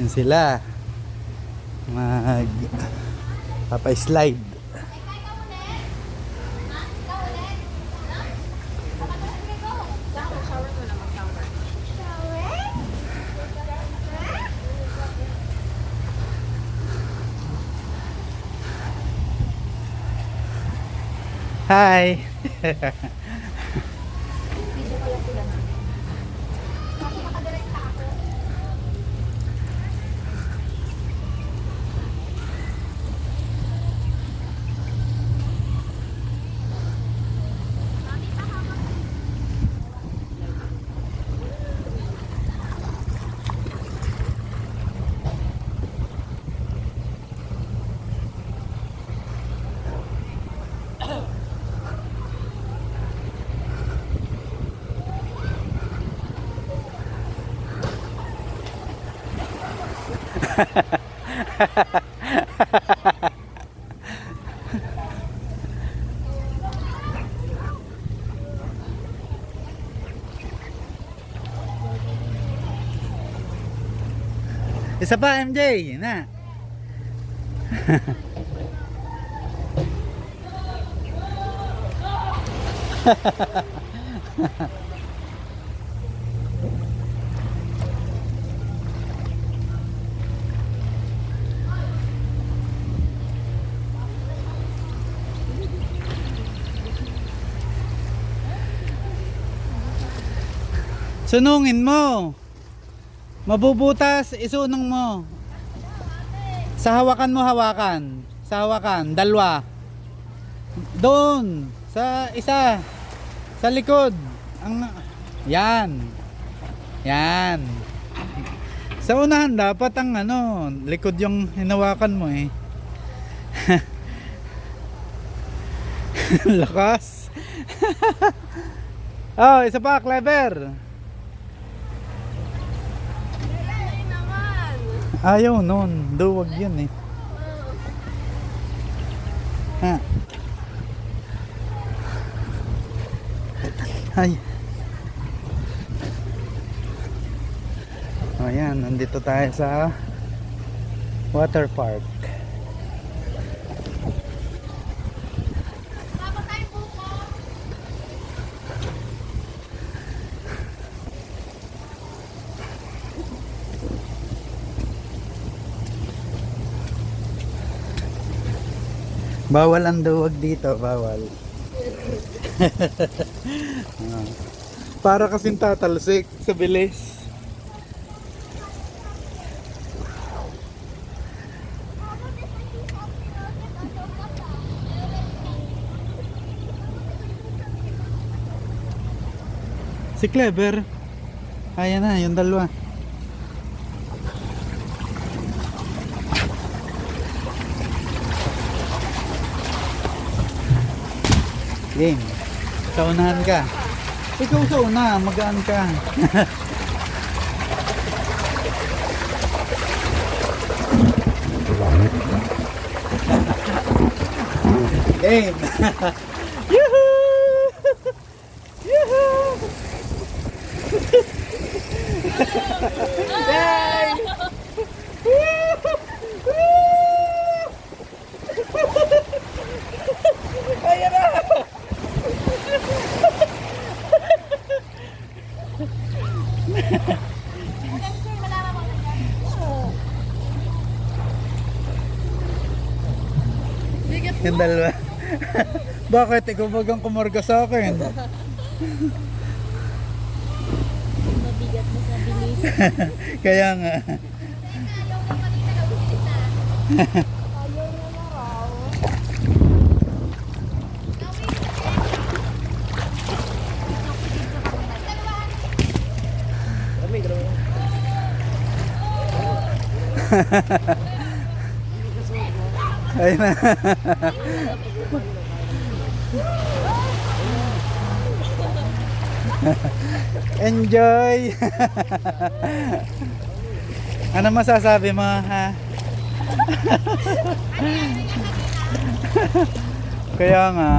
Yun sila. Mag na mag-shower. Hi! Isa pa, MJ! Na! Sunungin mo. Mabubutas, isunong mo. Sa hawakan mo hawakan. Sa hawakan, dalawa. Doon, sa isa. Sa likod. Ang yan. Yan. Sa unahan dapat ang ano, likod yung hinawakan mo eh. Lakas. oh, isa pa, clever. Ay naman. Ayaw nun. Duwag yun eh. Ha. Ay. O yan, nandito tayo sa water park. Bawal ang duwag dito, bawal. Para kasing tatalsik sa bilis. Si Clever. Ayan na, yung dalawa. Game. Sa unahan ka. Ikaw sa una, magaan ka. Game. Yoo-hoo! Yoo-hoo! Yay! Ayan na! Sir, malaman mo na yan. Bigat Yung dalawa. Bakit? Ikaw bagang kumarga sa akin. Mabigat mo sa bilis. Kaya nga. Ayaw na kanina na ulit na. Ayaw na na raw. Ayun na. Enjoy! ano masasabi mo ha? Kaya nga,